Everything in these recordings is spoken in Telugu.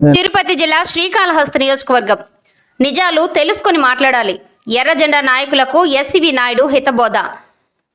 తిరుపతి జిల్లా శ్రీకాళహస్తి నియోజకవర్గం. నిజాలు తెలుసుకొని మాట్లాడాలి. ఎర్రజెండా నాయకులకు ఎస్సివి నాయుడు హితబోధ.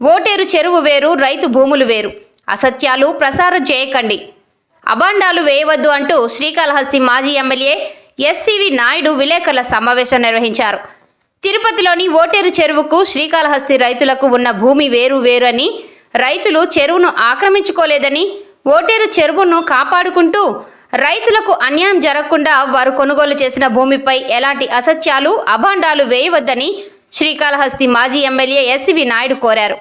ఓటేరు చెరువు వేరు రైతు భూములు వేరు. అసత్యాలు ప్రసారం చేయకండి. అబాండాలు వేయవద్దు అంటూ శ్రీకాళహస్తి మాజీ ఎమ్మెల్యే ఎస్సివి నాయుడు విలేకరుల సమావేశం నిర్వహించారు. తిరుపతిలోని ఓటేరు చెరువుకు శ్రీకాళహస్తి రైతులకు ఉన్న భూమి వేరు వేరు అని రైతులు చెరువును ఆక్రమించుకోలేదని ఓటేరు చెరువును కాపాడుకుంటూ రైతులకు అన్యాయం జరగకుండా వారు కొనుగోలు చేసిన భూమిపై ఎలాంటి అసత్యాలు అభాండాలు వేయవద్దని శ్రీకాళహస్తి మాజీ ఎమ్మెల్యే ఎస్వి నాయుడు కోరారు.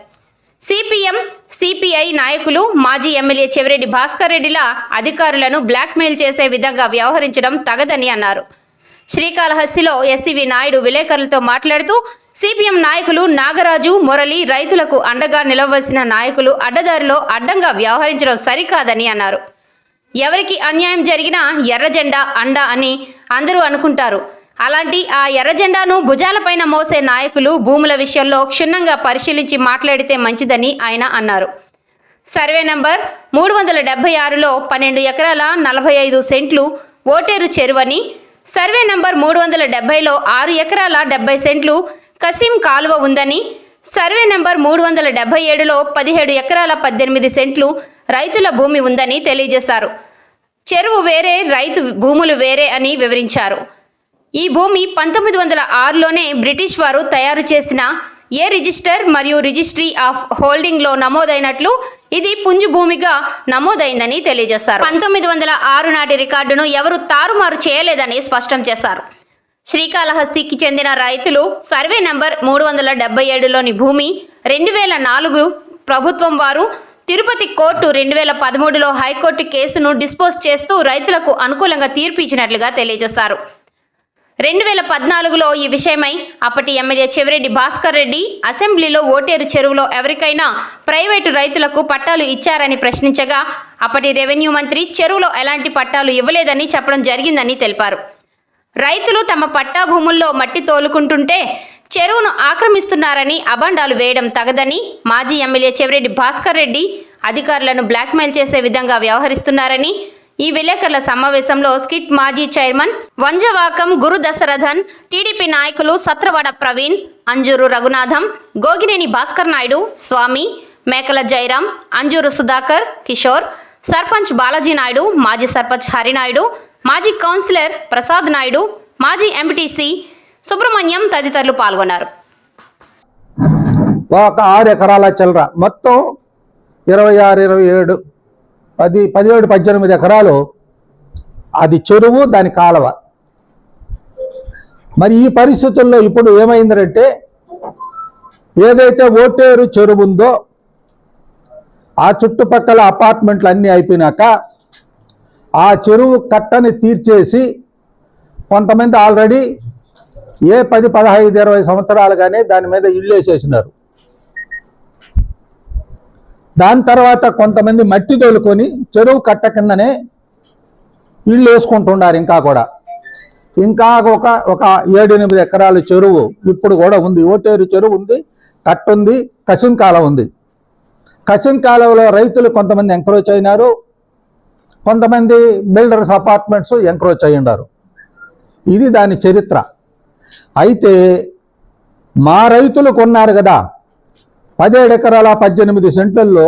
సిపిఎం సిపిఐ నాయకులు మాజీ ఎమ్మెల్యే చెవిరెడ్డి భాస్కర్ రెడ్డిలా అధికారులను బ్లాక్మెయిల్ చేసే విధంగా వ్యవహరించడం తగదని అన్నారు. శ్రీకాళహస్తిలో ఎస్సివి నాయుడు విలేకరులతో మాట్లాడుతూ సిపిఎం నాయకులు నాగరాజు మురళి రైతులకు అండగా నిలవలసిన నాయకులు అడ్డదారిలో అడ్డంగా వ్యవహరించడం సరికాదని అన్నారు. ఎవరికి అన్యాయం జరిగినా ఎర్ర జెండా అండ అని అందరూ అనుకుంటారు. అలాంటి ఆ ఎర్ర జెండాను భుజాలపైన మోసే నాయకులు భూముల విషయంలో క్షుణ్ణంగా పరిశీలించి మాట్లాడితే మంచిదని ఆయన అన్నారు. సర్వే నంబర్ మూడు వందల డెబ్బై ఆరులో పన్నెండు ఎకరాల నలభై ఐదు సెంట్లు ఓటేరు చెరువని సర్వే నంబర్ మూడు వందల డెబ్బైలో ఆరు ఎకరాల డెబ్బై సెంట్లు కసీం కాలువ ఉందని సర్వే నెంబర్ మూడు వందల డెబ్బై ఏడులో పదిహేడు ఎకరాల పద్దెనిమిది సెంట్లు రైతుల భూమి ఉందని తెలియజేశారు. చెరువు వేరే రైతు భూములు వేరే అని వివరించారు. ఈ భూమి పంతొమ్మిది వందల ఆరులోనే బ్రిటిష్ వారు తయారు చేసిన ఏ రిజిస్టర్ మరియు రిజిస్ట్రీ ఆఫ్ హోల్డింగ్లో నమోదైనట్లు ఇది పుంజు భూమిగా నమోదైందని తెలియజేశారు. పంతొమ్మిది వందల ఆరు నాటి రికార్డును ఎవరు తారుమారు చేయలేదని స్పష్టం చేశారు. శ్రీకాళహస్తికి చెందిన రైతులు సర్వే నంబర్ మూడు వందల డెబ్బై ఏడులోని భూమి రెండు వేల నాలుగు ప్రభుత్వం వారు తిరుపతి కోర్టు రెండు వేల పదమూడులో హైకోర్టు కేసును డిస్పోజ్ చేస్తూ రైతులకు అనుకూలంగా తీర్పు ఇచ్చినట్లుగా తెలియజేశారు. రెండు వేల పద్నాలుగులో ఈ విషయమై అప్పటి ఎమ్మెల్యే చెవిరెడ్డి భాస్కర్ రెడ్డి అసెంబ్లీలో ఓటేరు చెరువులో ఎవరికైనా ప్రైవేటు రైతులకు పట్టాలు ఇచ్చారని ప్రశ్నించగా అప్పటి రెవెన్యూ మంత్రి చెరువులో ఎలాంటి పట్టాలు ఇవ్వలేదని చెప్పడం జరిగిందని తెలిపారు. రైతులు తమ పట్టా భూముల్లో మట్టి తోలుకుంటుంటే చెరువును ఆక్రమిస్తున్నారని అభండాలు వేయడం తగదని మాజీ ఎమ్మెల్యే చెవిరెడ్డి భాస్కర్ రెడ్డి అధికారులను బ్లాక్మెయిల్ చేసే విధంగా వ్యవహరిస్తున్నారని ఈ విలేకరుల సమావేశంలో స్కిట్ మాజీ చైర్మన్ వంజవాకం గురు దశరథన్ టీడీపీ నాయకులు సత్రవాడ ప్రవీణ్ అంజూరు రఘునాథం గోగినేని భాస్కర్ నాయుడు స్వామి మేకల జైరామ్ అంజూరు సుధాకర్ కిషోర్ సర్పంచ్ బాలాజీ నాయుడు మాజీ సర్పంచ్ హరినాయుడు మాజీ కౌన్సిలర్ ప్రసాద్ నాయుడు మాజీ ఎంపీటీసీ సుబ్రహ్మణ్యం తదితరులు పాల్గొన్నారు. ఒక ఆరు ఎకరాల చిల్లర. మొత్తం ఇరవై ఆరు ఇరవై ఏడు పది పదిహేడు పద్దెనిమిది ఎకరాలు అది చెరువు దాని కాలువ. మరి ఈ పరిస్థితుల్లో ఇప్పుడు ఏమైందంటే ఏదైతే ఓటేరు చెరువు ఉందో ఆ చుట్టుపక్కల అపార్ట్మెంట్లు అన్నీ అయిపోయినాక ఆ చెరువు కట్టని తీర్చేసి కొంతమంది ఆల్రెడీ ఏ పది పదహైదు ఇరవై సంవత్సరాలుగానే దాని మీద ఇల్లు వేసేసినారు. దాని తర్వాత కొంతమంది మట్టి తోలుకొని చెరువు కట్ట కిందనే ఇళ్ళు వేసుకుంటున్నారు ఇంకా కూడా. ఇంకా ఒక ఒక ఏడు ఎనిమిది ఎకరాల చెరువు ఇప్పుడు కూడా ఉంది. ఓటేరు చెరువు ఉంది కట్ట ఉంది ఉంది. కసింకాలంలో రైతులు కొంతమంది ఎంక్రోచ్ అయినారు. కొంతమంది బిల్డర్స్ అపార్ట్మెంట్స్ ఎంక్రోచ్ అయి ఇది దాని చరిత్ర. అయితే మా రైతులు కొన్నారు కదా పదిహేడు ఎకరాల పద్దెనిమిది సెంట్లలో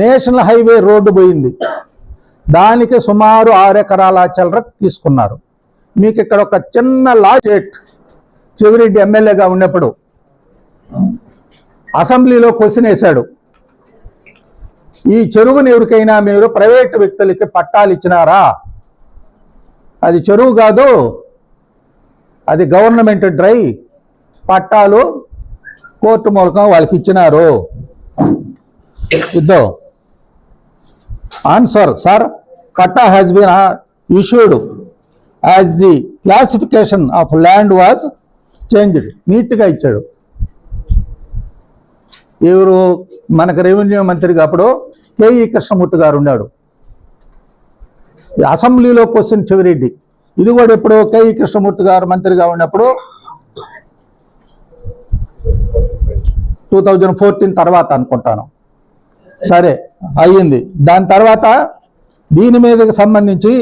నేషనల్ హైవే రోడ్డు పోయింది. దానికి సుమారు ఆరు ఎకరాల చిల్లర తీసుకున్నారు. మీకు ఇక్కడ ఒక చిన్న లాజెట్ చెవిరెడ్డి ఎమ్మెల్యేగా ఉన్నప్పుడు అసెంబ్లీలో క్వశ్చన్ వేశాడు. ఈ చెరువుని ఎవరికైనా మీరు ప్రైవేట్ వ్యక్తులకి పట్టాలు ఇచ్చినారా? అది చెరువు కాదు అది గవర్నమెంట్ డ్రై పట్టాలు కోర్టు మూలకం వాళ్ళకి ఇచ్చినారు. ఇద్దో. Answer sir patta has been issued as the classification of land was changed నీట్గా ఇచ్చాడు. ఎవరు మనకు రెవెన్యూ మంత్రిగా అప్పుడు కేఈ e. కృష్ణమూర్తి గారు ఉన్నాడు. అసెంబ్లీలో క్వశ్చన్ చెవిరెడ్డి ఇది కూడా ఎప్పుడు కేఈ e. కృష్ణమూర్తి గారు మంత్రిగా ఉన్నప్పుడు టూ థౌజండ్ ఫోర్టీన్ తర్వాత అనుకుంటాను. సరే అయ్యింది. దాని తర్వాత దీని మీదకి సంబంధించి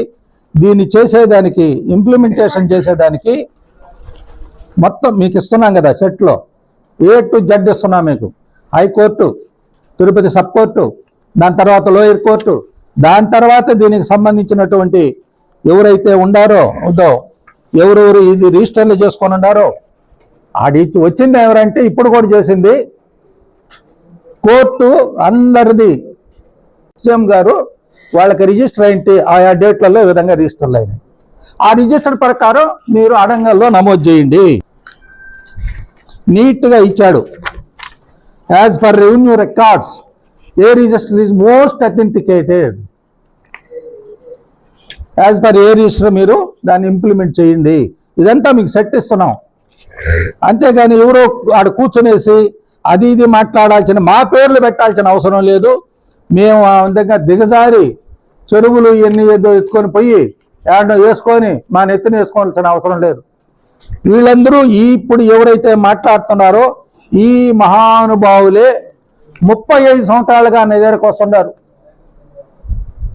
దీన్ని చేసేదానికి ఇంప్లిమెంటేషన్ చేసేదానికి మొత్తం మీకు ఇస్తున్నాం కదా సెట్లో. ఏ టు జడ్ ఇస్తున్నాం మీకు. హైకోర్టు తిరుపతి సబ్ కోర్టు దాని తర్వాత లోయర్ కోర్టు దాని తర్వాత దీనికి సంబంధించినటువంటి ఎవరైతే ఉండారో ఉందో ఎవరెవరు ఇది రిజిస్టర్లు చేసుకొని ఉండారో ఆడి వచ్చింది ఎవరంటే ఇప్పుడు కూడా చేసింది కోర్టు అందరిది. సీఎం గారు వాళ్ళకి రిజిస్టర్ అయింటి ఆయా డేట్లలో ఈ విధంగా రిజిస్టర్లు అయినాయి. ఆ రిజిస్టర్ ప్రకారం మీరు అడంగల్లో నమోదు చేయండి. నీట్గా ఇచ్చాడు. As per revenue records A register is most authenticated as per A register మీరు దాన్ని ఇంప్లిమెంట్ చేయండి. ఇదంతా మీకు సెట్ ఇస్తున్నాం. అంతేగాని ఎవరో ఆడ కూర్చునేసి అది ఇది మాట్లాడాల్సిన మా పేర్లు పెట్టాల్సిన అవసరం లేదు. మేము ఆ విధంగా దిగజారి చెరువులు ఇవన్నీ ఏదో ఎత్తుకొని పోయి ఏడో వేసుకొని మా నెత్తిన వేసుకోవాల్సిన అవసరం లేదు. వీళ్ళందరూ ఇప్పుడు ఎవరైతే మాట్లాడుతున్నారో ఈ మహానుభావులే ముప్పై ఐదు సంవత్సరాలుగా నా దగ్గరకు వస్తున్నారు.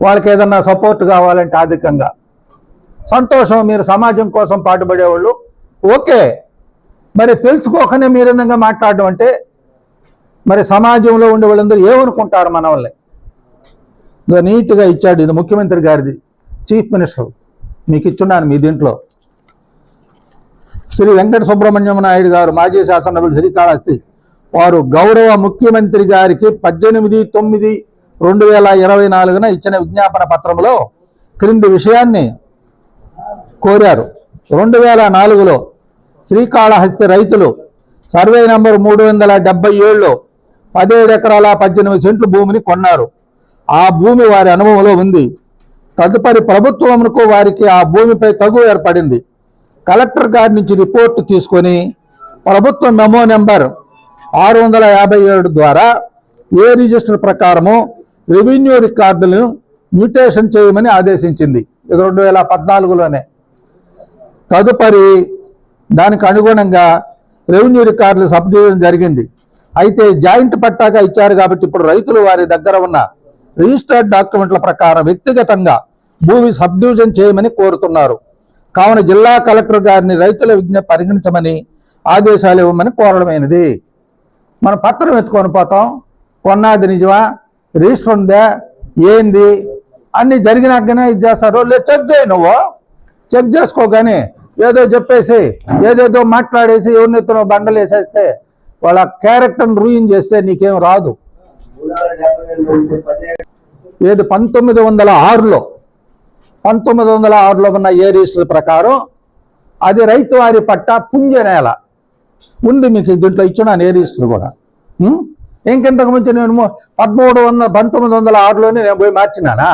వాళ్ళకి ఏదన్నా సపోర్ట్ కావాలంటే ఆర్థికంగా. సంతోషం మీరు సమాజం కోసం పాటుపడేవాళ్ళు. ఓకే. మరి తెలుసుకోకనే మీరు విధంగా మాట్లాడడం అంటే మరి సమాజంలో ఉండే వాళ్ళందరూ ఏమనుకుంటారు మనల్ని? నీట్గా ఇచ్చాడు ఇది ముఖ్యమంత్రి గారిది. చీఫ్ మినిస్టర్ మీకు ఇచ్చున్నాను మీ దీంట్లో. శ్రీ వెంకట సుబ్రహ్మణ్యం నాయుడు గారు మాజీ శాసనసభ్యులు శ్రీకాళహస్తి వారు గౌరవ ముఖ్యమంత్రి గారికి పద్దెనిమిది తొమ్మిది రెండు వేల ఇరవై నాలుగున ఇచ్చిన విజ్ఞాపన పత్రంలో క్రింది విషయాన్ని కోరారు. రెండు వేల నాలుగులో శ్రీకాళహస్తి రైతులు సర్వే నంబర్ మూడు వందల డెబ్బై ఏడులో పదిహేడు ఎకరాల పద్దెనిమిది సెంట్లు భూమిని కొన్నారు. ఆ భూమి వారి అనుభవంలో ఉంది. తదుపరి ప్రభుత్వమునకు వారికి ఆ భూమిపై తగు ఏర్పడింది. కలెక్టర్ గారి నుంచి రిపోర్టు తీసుకొని ప్రభుత్వ మెమో నెంబర్ ఆరు వందల యాభై ఏడు ద్వారా ఏ రిజిస్టర్ ప్రకారము రెవెన్యూ రికార్డులను మ్యూటేషన్ చేయమని ఆదేశించింది. ఇది రెండు వేల పద్నాలుగులోనే. తదుపరి దానికి అనుగుణంగా రెవెన్యూ రికార్డులు సబ్డివిజన్ జరిగింది. అయితే జాయింట్ పట్టాగా ఇచ్చారు కాబట్టి ఇప్పుడు రైతులు వారి దగ్గర ఉన్న రిజిస్టర్డ్ డాక్యుమెంట్ల ప్రకారం వ్యక్తిగతంగా భూమి సబ్డివిజన్ చేయమని కోరుతున్నారు. కావున జిల్లా కలెక్టర్ గారిని రైతుల విజ్ఞప్తి పరిగణించమని ఆదేశాలు ఇవ్వమని కోరడమైనది. మనం పత్రం ఎత్తుకొని పోతాం. కొన్నాది నిజమా? రిజిస్టర్ ఉందా? ఏంది? అన్ని జరిగినాకనే ఇది చేస్తారు? లేదు చెక్ చేయి నువ్వు. చెక్ చేసుకో కానీ ఏదో చెప్పేసి ఏదేదో మాట్లాడేసి ఎవరిని ఎత్తునో బండలు వేసేస్తే వాళ్ళ క్యారెక్టర్ని రూయిన్ చేస్తే నీకేం రాదు. ఏది పంతొమ్మిది వందల ఆరులో పంతొమ్మిది వందల ఆరులో ఉన్న ఏ రిజిస్టర్ ప్రకారం అది రైతు వారి పట్ట పుంజ నేల. ఉంది మీకు దీంట్లో ఇచ్చిన ఏ రిజిస్టర్ కూడా. ఇంకెంతకు మించి నేను పదమూడు వందల పంతొమ్మిది వందల ఆరులోనే నేను పోయి మార్చినానా?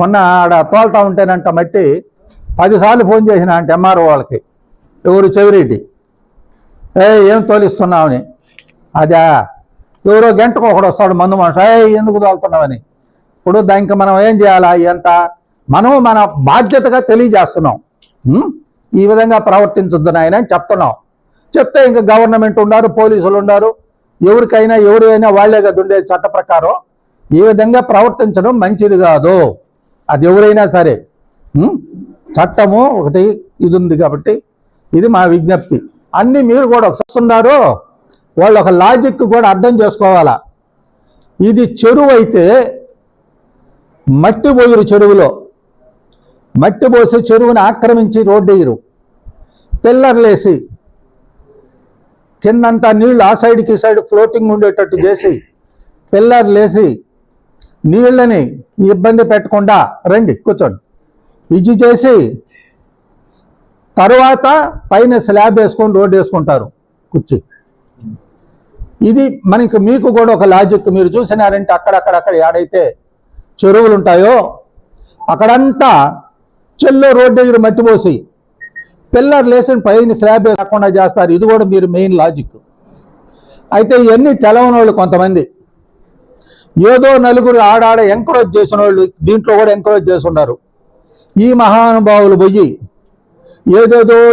మొన్న ఆడ తోలుతా ఉంటేనంట మట్టి పదిసార్లు ఫోన్ చేసిన అంటే ఎంఆర్ఓ వాళ్ళకి. ఎవరు చెవిరెడ్డి. ఏ ఏం తోలిస్తున్నావు అని? అదా ఎవరో గంటకు ఒకడు వస్తాడు మందు మనుషులు ఎందుకు తోలుతున్నామని ఇప్పుడు దానికి మనం ఏం చేయాలా? ఎంత మనం మన బాధ్యతగా తెలియజేస్తున్నాం. ఈ విధంగా ప్రవర్తించొద్దు నాయన అని చెప్తున్నాం. చెప్తే ఇంకా గవర్నమెంట్ ఉన్నారు పోలీసులు ఉన్నారు ఎవరికైనా ఎవరైనా వాళ్ళే కదా ఉండే చట్ట ప్రకారం ఈ విధంగా ప్రవర్తించడం మంచిది కాదు. అది ఎవరైనా సరే. చట్టము ఒకటి ఇది ఉంది కాబట్టి ఇది మా విజ్ఞప్తి. అన్ని మీరు కూడా వస్తున్నారు వాళ్ళు ఒక లాజిక్ కూడా అర్థం చేసుకోవాలా? ఇది చెరువు అయితే మట్టి పోయిరు చెరువులో. మట్టి పోసి చెరువుని ఆక్రమించి రోడ్డు వేయరు. పిల్లర్లేసి కిందంతా నీళ్ళు ఆ సైడ్కి ఈ సైడ్ ఫ్లోటింగ్ ఉండేటట్టు చేసి పిల్లర్లేసి నీళ్ళని ఇబ్బంది పెట్టకుండా రండి కూర్చోండి. ఇది చేసి తరువాత పైన స్లాబ్ వేసుకొని రోడ్డు వేసుకుంటారు కూర్చో. ఇది మనకి మీకు కూడా ఒక లాజిక్ మీరు చూసినారంటే అక్కడక్కడక్కడ ఏడైతే చెరువులు ఉంటాయో అక్కడంతా చెల్లో రోడ్డు దగ్గర మట్టి పోసి పిల్లర్ లేసిన పైన స్లాబ్ లేకుండా చేస్తారు. ఇది కూడా మీరు మెయిన్ లాజిక్ అయితే ఇవన్నీ తెలవని కొంతమంది. ఏదో నలుగురు ఆడాడ ఎంకరేజ్ చేసిన వాళ్ళు దీంట్లో కూడా ఎంకరేజ్ చేస్తున్నారు ఈ మహానుభావులు పోయి ఏదేదో